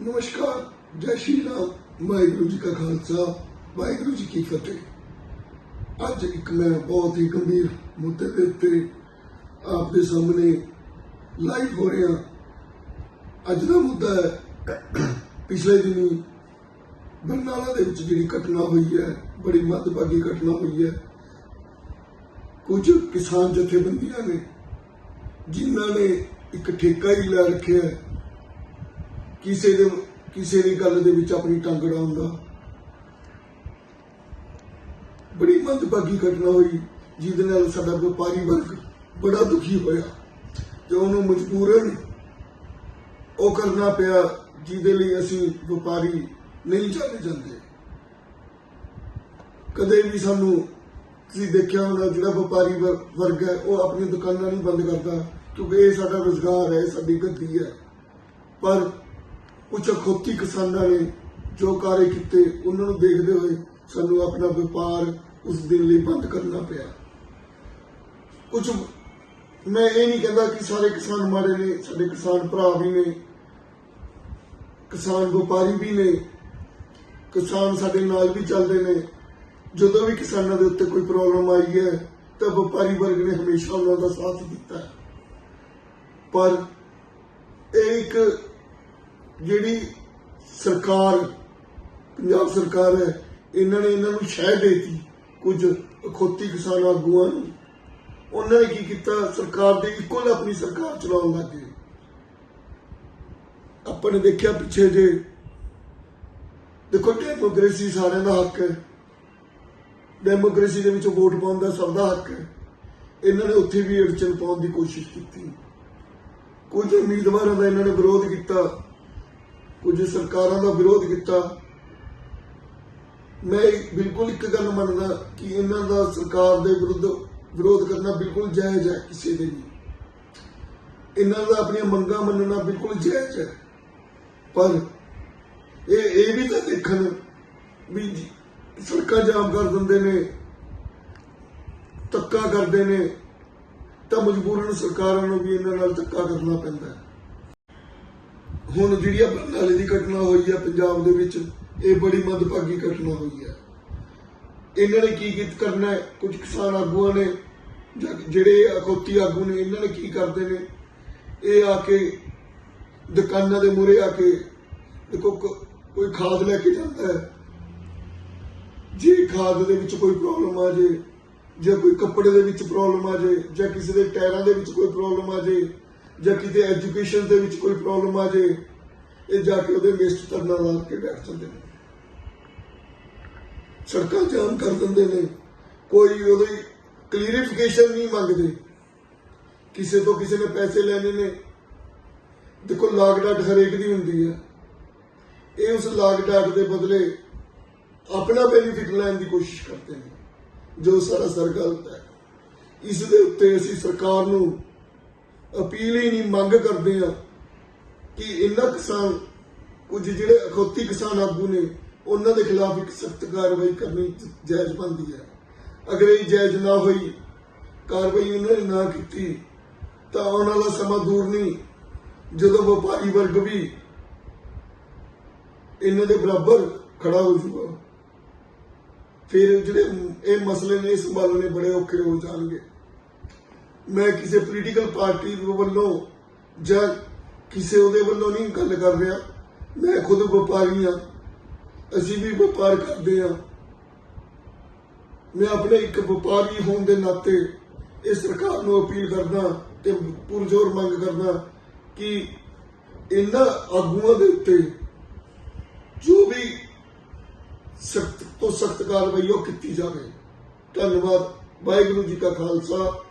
ਨਮਸਕਾਰ ਜੈ ਸ਼੍ਰੀ ਰਾਮ ਵਾਹਿਗੁਰੂ ਜੀ ਕਾ ਖਾਲਸਾ ਵਾਹਿਗੁਰੂ ਜੀ ਕੀ ਫਤਿਹ ਅੱਜ ਇੱਕ ਮੈਂ ਬਹੁਤ ਹੀ ਗੰਭੀਰ ਮੁੱਦੇ ਦੇ ਉੱਤੇ ਆਪ ਦੇ ਸਾਹਮਣੇ ਲਾਈਵ ਹੋ ਰਿਹਾ ਅੱਜ ਦਾ ਮੁੱਦਾ ਹੈ ਪਿਛਲੇ ਦਿਨੀ ਬਰਨਾਲਾ ਦੇ ਵਿੱਚ ਜਿਹੜੀ ਘਟਨਾ ਹੋਈ ਹੈ ਬੜੀ ਮੱਦਭਾਗੀ ਘਟਨਾ ਹੋਈ ਹੈ ਕੁਝ ਕਿਸਾਨ ਜਥੇਬੰਦੀਆਂ ਨੇ ਜਿਨ੍ਹਾਂ ਨੇ ਇੱਕ ਠੇਕਾ ਹੀ ਲੈ ਰੱਖਿਆ ਹੈ ਕਿਸੇ ਦੇ ਕਿਸੇ ਦੀ ਗੱਲ ਦੇ ਵਿੱਚ ਆਪਣੀ ਟੰਗ ਅੜਾਉਣ ਦਾ ਬੜੀ ਮੰਦਭਾਗੀ ਘਟਨਾ ਹੋਈ, ਜਿਹਦੇ ਨਾਲ ਸਾਡਾ ਵਪਾਰੀ ਵਰਗ ਬੜਾ ਦੁਖੀ ਹੋਇਆ। ਤੇ ਉਹਨੂੰ ਮਜਬੂਰਨ ਉਹ ਕਰਨਾ ਪਿਆ, ਜਿਹਦੇ ਲਈ ਅਸੀਂ ਵਪਾਰੀ ਨਹੀਂ ਜਾਣੇ ਜਾਂਦੇ। ਕਦੇ ਵੀ ਸਾਨੂੰ ਤੁਸੀਂ ਦੇਖਿਆ ਹੋਣਾ, ਜਿਹੜਾ ਵਪਾਰੀ ਵਰ- ਵਰਗ ਹੈ, ਉਹ ਆਪਣੀ ਦੁਕਾਨਾਂ ਨਹੀਂ ਬੰਦ ਕਰਦਾ, ਕਿਉਂਕਿ ਇਹ ਸਾਡਾ ਰੋਜ਼ਗਾਰ ਹੈ, ਸਾਡੀ ਗੱਦੀ ਹੈ। ਪਰ ਕੁਝ ਅਖੌਤੀ ਕਿਸਾਨਾਂ ਨੇ ਜੋ ਕਾਰੇ ਕੀਤੇ, ਉਹਨਾਂ ਨੂੰ ਦੇਖਦੇ ਹੋਏ ਸਾਨੂੰ ਆਪਣਾ ਵਪਾਰ ਉਸ ਦਿਨ ਲਈ ਬੰਦ ਕਰਨਾ ਪਿਆ। ਕੁਝ ਮੈਂ ਇਹ ਨਹੀਂ ਕਹਿੰਦਾ ਕਿ ਸਾਰੇ ਕਿਸਾਨ ਮਾੜੇ ਨੇ, ਸਾਡੇ ਕਿਸਾਨ ਭਰਾ ਵੀ ਨੇ, ਕਿਸਾਨ ਵਪਾਰੀ ਵੀ ਨੇ, ਕਿਸਾਨ ਸਾਡੇ ਨਾਲ ਵੀ ਚੱਲਦੇ ਨੇ। ਜਦੋਂ ਵੀ ਕਿਸਾਨਾਂ ਦੇ ਉੱਤੇ ਕੋਈ ਪ੍ਰੋਬਲਮ ਆਈ ਹੈ, ਤਾਂ ਵਪਾਰੀ ਵਰਗ ਨੇ ਹਮੇਸ਼ਾ ਉਹਨਾਂ ਦਾ ਸਾਥ ਦਿੱਤਾ। ਪਰ ਇਹ ਇੱਕ ਜਿਹੜੀ ਸਰਕਾਰ, ਪੰਜਾਬ ਸਰਕਾਰ ਹੈ, ਇਹਨਾਂ ਨੇ ਇਹਨਾਂ ਨੂੰ ਸ਼ਹਿ ਦੇਤੀ ਕੁਝ ਅਖੌਤੀ ਕਿਸਾਨ ਆਗੂਆਂ ਨੂੰ। ਉਹਨਾਂ ਨੇ ਕੀ ਕੀਤਾ? ਸਰਕਾਰ ਦੀ ਇੱਕੋ ਆਪਣੀ ਸਰਕਾਰ ਚਲਾਉਣ ਲੱਗੇ ਆਪਾਂ ਨੇ ਦੇਖਿਆ ਪਿੱਛੇ ਜੇ, ਦੇਖੋ ਡੈਮੋਕ੍ਰੇਸੀ ਸਾਰਿਆਂ ਦਾ ਹੱਕ ਹੈ। ਡੈਮੋਕ੍ਰੇਸੀ ਦੇ ਵਿੱਚ ਵੋਟ ਪਾਉਣ ਦਾ ਸਭ ਦਾ ਹੱਕ ਹੈ। ਇਹਨਾਂ ਨੇ ਉੱਥੇ ਵੀ ਅੜਚਨ ਪਾਉਣ ਦੀ ਕੋਸ਼ਿਸ਼ ਕੀਤੀ। ਕੁਝ ਉਮੀਦਵਾਰਾਂ ਦਾ ਇਹਨਾਂ ਨੇ ਵਿਰੋਧ ਕੀਤਾ। ਕੁਝ ਸਰਕਾਰਾਂ ਦਾ ਵਿਰੋਧ ਕੀਤਾ। ਮੈਂ ਬਿਲਕੁਲ ਇੱਕ ਗੱਲ ਮੰਨਦਾ ਕਿ ਇਹਨਾਂ ਦਾ ਸਰਕਾਰ ਦੇ ਵਿਰੁੱਧ ਵਿਰੋਧ ਕਰਨਾ ਬਿਲਕੁਲ ਜਾਇਜ਼ ਹੈ ਕਿਸੇ ਦੇ ਵੀ। ਇਹਨਾਂ ਦਾ ਆਪਣੀਆਂ ਮੰਗਾਂ ਮੰਨਣਾ ਬਿਲਕੁਲ ਜਾਇਜ਼ ਹੈ। ਪਰ ਇਹ ਇਹ ਵੀ ਤਾਂ ਦੇਖਣ ਵੀ ਸੜਕਾਂ ਜਾਮ ਕਰ ਦਿੰਦੇ ਨੇ, ਧੱਕਾ ਕਰਦੇ ਨੇ, ਤਾਂ ਮਜਬੂਰਨ ਸਰਕਾਰਾਂ ਨੂੰ ਵੀ ਇਹਨਾਂ ਨਾਲ ਧੱਕਾ ਕਰਨਾ ਪੈਂਦਾ ਹੈ। ਹੁਣ ਜਿਹੜੀ ਆ ਬਰਨਾਲੇ ਦੀ ਘਟਨਾ ਹੋਈ ਹੈ ਪੰਜਾਬ ਦੇ ਵਿੱਚ, ਇਹ ਬੜੀ ਮੰਦਭਾਗੀ ਘਟਨਾ ਹੋਈ ਹੈ ਇਹਨਾਂ ਨੇ ਕੀ ਕੀਤ ਕਰਨਾ ਹੈ? ਕੁਝ ਕਿਸਾਨ ਆਗੂਆਂ ਨੇ, ਜਾਂ ਜਿਹੜੇ ਅਖੌਤੀ ਆਗੂ ਨੇ, ਇਹਨਾਂ ਨੇ ਕੀ ਕਰਦੇ ਨੇ? ਇਹ ਆ ਕੇ ਦੁਕਾਨਾਂ ਦੇ ਮੂਹਰੇ ਆ ਕੇ ਦੇਖੋ ਕੋਈ ਖਾਦ ਲੈ ਕੇ ਜਾਂਦਾ ਹੈ। ਜੇ ਖਾਦ ਦੇ ਵਿੱਚ ਕੋਈ ਪ੍ਰੋਬਲਮ ਆ ਜੇ, ਜਾਂ ਕੋਈ ਕੱਪੜੇ ਦੇ ਵਿੱਚ ਪ੍ਰੋਬਲਮ ਆ ਜੇ, ਜਾਂ ਕਿਸੇ ਦੇ ਟਾਇਰਾਂ ਦੇ ਵਿੱਚ ਕੋਈ ਪ੍ਰੋਬਲਮ ਆ ਜੇ ਜਾਂ ਕਿਤੇ ਐਜੂਕੇਸ਼ਨ ਦੇ ਵਿੱਚ ਕੋਈ ਪ੍ਰੋਬਲਮ ਆ ਜੇ ਇਹ ਜਾ ਕੇ ਉਹਦੇ ਲਿਸਟ ਧਰਨਾ ਲਾ ਕੇ ਬੈਠ ਜਾਂਦੇ ਨੇ। ਸੜਕਾਂ ਜਾਮ ਕਰ ਦਿੰਦੇ ਨੇ। ਕੋਈ ਉਹਦੀ ਕਲੀਅਰਿਫਿਕੇਸ਼ਨ ਨਹੀਂ ਮੰਗਦੇ। ਕਿਸੇ ਤੋਂ ਕਿਸੇ ਨੇ ਪੈਸੇ ਲੈਣੇ ਨੇ। ਦੇਖੋ ਲਾਗਡਾਟ ਹਰੇਕ ਦੀ ਹੁੰਦੀ ਹੈ ਇਹ ਉਸ ਲਾਗਡਾਟ ਦੇ ਬਦਲੇ ਆਪਣਾ ਬੈਨੀਫਿਟ ਲੈਣ ਦੀ ਕੋਸ਼ਿਸ਼ ਕਰਦੇ ਨੇ। ਜੋ ਸਾਰਾ ਸਰ ਗਲਤ ਹੈ। ਇਸ ਦੇ ਉੱਤੇ ਅਸੀਂ ਸਰਕਾਰ ਨੂੰ ਅਪੀਲ ਹੀ ਨਹੀਂ, ਮੰਗ ਕਰਦੇ ਆ ਕਿ ਇਹਨਾਂ ਕਿਸਾਨ, ਕੁਝ ਜਿਹੜੇ ਅਖੌਤੀ ਕਿਸਾਨ ਆਗੂ ਨੇ, ਉਹਨਾਂ ਦੇ ਖਿਲਾਫ ਇੱਕ ਸਖਤ ਕਾਰਵਾਈ ਕਰਨੀ ਜਾਇਜ਼ ਬਣਦੀ ਹੈ। ਅਗਰ ਇਹ ਜਾਇਜ਼ ਨਾ ਹੋਈ, ਕਾਰਵਾਈ ਉਹਨਾਂ ਨੇ ਨਾ ਕੀਤੀ, ਤਾਂ ਆਉਣ ਵਾਲਾ ਸਮਾਂ ਦੂਰ ਨਹੀਂ। ਜਦੋਂ ਵਪਾਰੀ ਵਰਗ ਵੀ ਇਹਨਾਂ ਦੇ ਬਰਾਬਰ ਖੜਾ ਹੋ ਜਾਊਗਾ, ਫਿਰ ਜਿਹੜੇ ਇਹ ਮਸਲੇ ਨੇ ਸੰਭਾਲਣੇ ਬੜੇ ਔਖੇ ਹੋ ਜਾਣਗੇ। ਮੈਂ ਕਿਸੇ ਪੋਲੀਟੀਕਲ ਪਾਰਟੀ ਵੱਲੋਂ ਜਾਂ ਕਿਸੇ ਉਹਦੇ ਵੱਲੋਂ ਨਹੀਂ ਗੱਲ ਕਰ ਰਿਹਾ। ਮੈਂ ਖੁਦ ਵਪਾਰੀ ਹਾਂ। ਅਸੀਂ ਵੀ ਵਪਾਰ ਕਰਦੇ ਹਾਂ। ਮੈਂ ਆਪਣੇ ਇੱਕ ਵਪਾਰੀ ਹੋਣ ਦੇ ਨਾਤੇ ਇਹ ਸਰਕਾਰ ਨੂੰ ਅਪੀਲ ਕਰਦਾ ਤੇ ਪੁਰਜ਼ੋਰ ਮੰਗ ਕਰਦਾ ਕਿ ਇਹਨਾਂ ਆਗੂਆਂ ਦੇ ਉੱਤੇ ਜੋ ਵੀ ਸਖਤ ਤੋਂ ਸਖਤ ਕਾਰਵਾਈ ਉਹ ਕੀਤੀ ਜਾਵੇ। ਧੰਨਵਾਦ। ਵਾਹਿਗੁਰੂ ਜੀ ਕਾ ਖਾਲਸਾ।